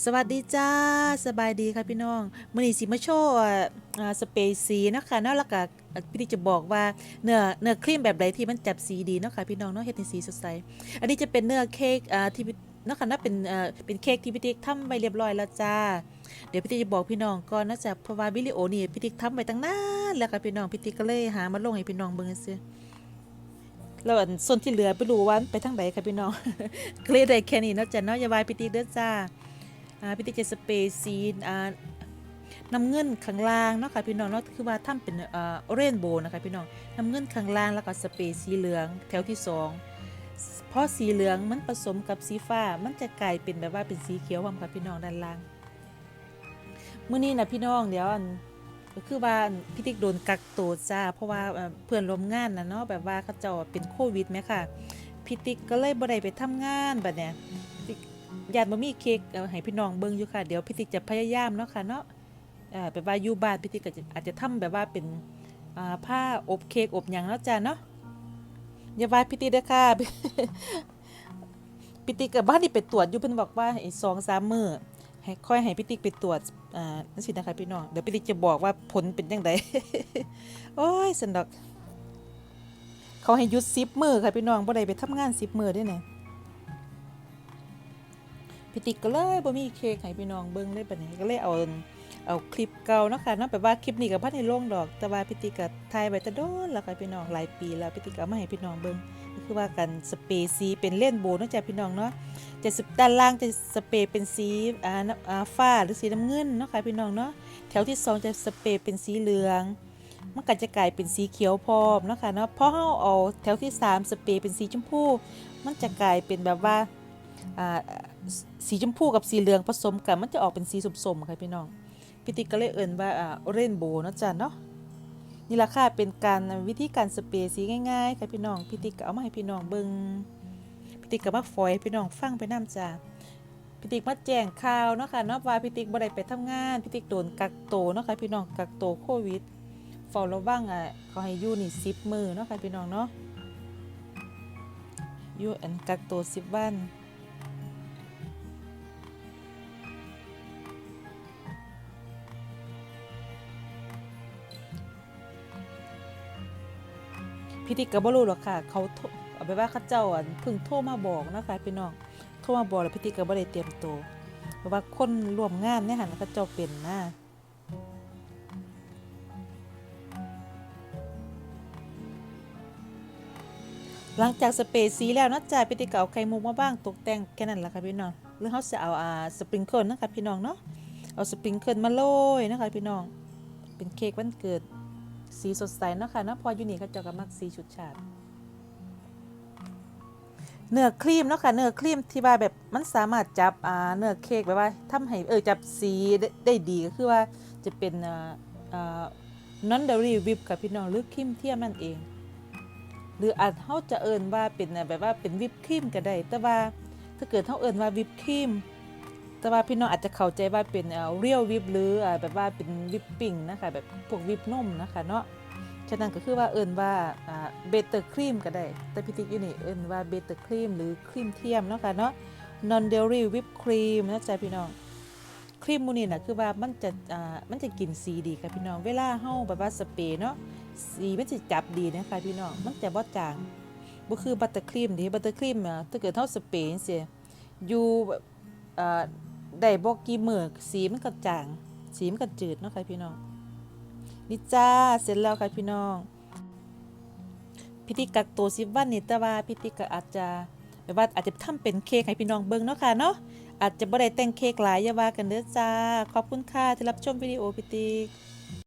สวัสดีจ้าสบายดีค่ะพี่น้องมื้อนี้สิมาโชว์อ่าอ่าสเปรย์สีเนะคะนาะแล้วก็อะพี่ที่จะบอกว่าเนื้อเนื้อครีมแบบใดที่มันจับสีดีเนาะค่ะพี่น้องเนาะเฮ็ดให้สีสดใสอันนี้จะเป็นเนื้อเค้กที่นะคะเนาะเป็นเป็นเค้กที่พี่ติ๊กทำไว้เรียบร้อยแล้วจ้า เดี๋ยวพี่ติ๊กจะบอกพี่น้องก่อนนะจ๊ะเพราะว่าวิดีโอนี่พี่ติ๊กทำไว้ตั้งนานแล้วค่ะพี่น้องพี่ติ๊กก็เลยหามาลงให้พี่น้องเบิ่งซื่อแล้วส่วนที่เหลือไม่รู้ว่ามันไปทางใดค่ะพี่น้องก็เลยได้แค่นี้นะจ้ะเนาะอย่าวายพี่ติ๊กเด้อจ้า พี่ติ๊กจะสเปร์ซีนอ่าน้ำเงินข้างล่างเนาะค่ะพี่น้องเนาะคือว่าทำเป็นอ่าเรนโบว์นะคะพี่น้องน้ำเงินข้างล่างแล้วก็สเปรย์สีเหลืองแถวที่สองเพราะสีเหลืองมันผสมกับสีฟ้ามันจะกลายเป็นแบบว่าเป็นสีเขียวพร้อมค่ะพี่น้องด้านล่างเมื้อนี้นะพี่น้องเดี๋ยวอันคือว่าพี่ติ๊กโดนกักตัวจ้าเพราะว่าเพื่อนร่วมงานนะเนาะแบบว่าเขาเจ้าเป็นโควิดไหมค่ะพี่ติ๊กก็เลยบ่ได้ไปทำงานแบัดเนี้ย ญาติบ่มีเค้กเอาให้พี่น้องเบิ่งอยู่ค่ะ เดี๋ยวพี่ติ๊กจะพยายามเนาะค่ะเนาะอ่าแบบว่าอยู่บ้านพี่ติ๊กก็จะอาจจะทำแบบว่าเป็นอ่าผ้าอบเค้กอบหยังเนาะจ้าเนาะอย่าว่าพี่ติ๊กเด้อค่ะพี่ติ๊กกับบ้านนี่ไปตรวจอยู่เพิ่นบอกว่าไอ้2-3มื้อให้ค่อยให้พี่ติ๊กไปตรวจอ่าจังซี่นะคะพี่น้องเดี๋ยวพี่ติ๊กจะบอกว่าผลเป็นจังไดโอ้ยสันดอก เขาให้หยุด10มื้อค่ะพี่น้องบ่ได้ไปทำงาน10มื้อด้เนี่ย พี่ติ๊กก็เลยบ่มีเค้กให้พี่น้องเบิ่งเลยบัดนี้ก็เลยเอาเอาคลิปเก่าเนาะค่ะเนาะแบบว่าคลิปนี้ก็บ่ได้ลงดอก แต่ว่าพี่ติ๊กก็ถ่ายไว้ต่โดนแล้วค่ะพี่น้องหลายปีแล้วพี่ติ๊กก็มาให้พี่น้องเบิ่งก็คือว่ากันสเปรย์สีเป็นเล่นโบนาะจ้ะพี่น้องเนาะจะสด้านล่างจะสเปร์เป็นสีอ่าน้ำอ่าฟ้าหรือสีน้ำเงินเนาะค่ะพี่น้องเนาะแถวที่สองจะสเปร์เป็นสีเหลืองมันก็จะกลายเป็นสีเขียวพร้อมเนาะค่ะเนาะพอเฮาเอาแถวที่สามสเปร์เป็นสีชมพู มันจะกลายเป็นแบบว่าอ่า สีชมพูกับสีเหลืองผสมกันมันจะออกเป็นสีส้มๆค่ะพี่น้องพี่ติ๊กก็เลยเอิ้นว่าอ่าเรนโบว์นะจ้ะเนาะนี่ละค่ะเป็นการวิธีการสเปรย์สีง่ายๆค่ะพี่น้องพี่ติ๊กก็เอามาให้พี่น้องเบิ่งพี่ติ๊กก็มาฝอยให้พี่น้องฟังไปนํจ้ะพี่ติ๊กมาแจ้งข่าวเนาะค่ะเนาะว่าพี่ติ๊กบ่ได้ไปทำงานพี่ติ๊กโดนกักตัวเนาะค่ะพี่น้องกักตัวโควิดเฝ้าระวังอะเขาให้อยู่นี่10มื้อเนาะค่ะพี่น้องเนาะอยู่อันกักตัว10วัน พี่ติ๊กก็บ่รู้หรอกค่ะ เขาเอาไปว่าเขาเจ้าอะเพิ่งโทรมาบอกนะคะพี่น้องโทรมาบอกแล้วพี่ติ๊กก็บ่ได้เตรียมตัวเพราะว่าคนร่วมงานเนี่ยหันเขาเจ้าเป็นนะหลังจากสเปรย์สีแล้วนะจ้าพี่ติ๊กก็เอาไข่มุกมาบ้างตกแต่งแค่นั้นแหละค่ะพี่น้องหรือเขาจะเอาอ่าสปริงเกิลนะคะพี่น้องเนาะเอาสปริงเกิลมาโรยนะคะพี่น้องเป็นเค้กวันเกิด สีสดใสเนาะค่ะเนาะพออยู่นี่เขาเจะก็มักสีชุดฉาดเนื้อครีมเนาะค่ะเนื้อครีมที่ว่าแบบมันสามารถจับอ่าเนื้อเค้กแบบว่าทำให้เออจับสีได้ได,ดีก็คือว่าจะเป็นอ่าอ่า non dairy whip ค่ะพี่น้องหรือครีมเทียมนั่นเอง หรืออาจเฮาจะเอิ้นว่าเป็นแบบว่าเป็นวิปครีมก็ได้แต่ว่าถ้าเกิดเฮาเอิ้นว่าวิปครีม แต่ว่าพี่น้องอาจจะเข้าใจว่าเป็นเอ่อเรียลวิปหรือแบบว่าเป็นวิปปิ้งนะคะแบบพวกวิปนมนะคะเนาะฉะนั้นก็คือว่าเอิ้นว่าเบเตอร์ครีมก็ได้ แต่พี่ติ๊กอยู่นี่เอิ้นว่าเบเตอร์ครีมหรือครีมเทียมเนาะค่ะเนาะ non dairy whip cream นะจ๊ะพี่น้องครีมมูนี่นะคือว่ามันจะอ่ามันจะกินสีดีค่ะพี่น้องเวลาเฮาแบบว่าสเปรย์เนาะสีมันจะจับดีนะคะพี่น้องมันจะบ่จางบ่คือบัตเตอร์ครีมดิบัตเตอร์ครีมถ้าเกิดเฮาสเปรย์จังซี่อยู่แบบ ได้บอกกี่มือสีมันก็จาง สีมันก็จืดเนาะค่ะพี่น้องนี่จ้าเสร็จแล้วค่ะพี่น้อง พิธีกักตัวสิบวันนี่แต่ว่าพิธีก็อาจจะแบบว่าอาจจะทำเป็นเค้กให้พี่น้องเบิ่งเนาะค่ะเนาะอาจจะบ่ได้แต่งเค้กหลายอย่าว่ากันเด้อจ้า ขอบคุณค่ะที่รับชมวิดีโอพิธี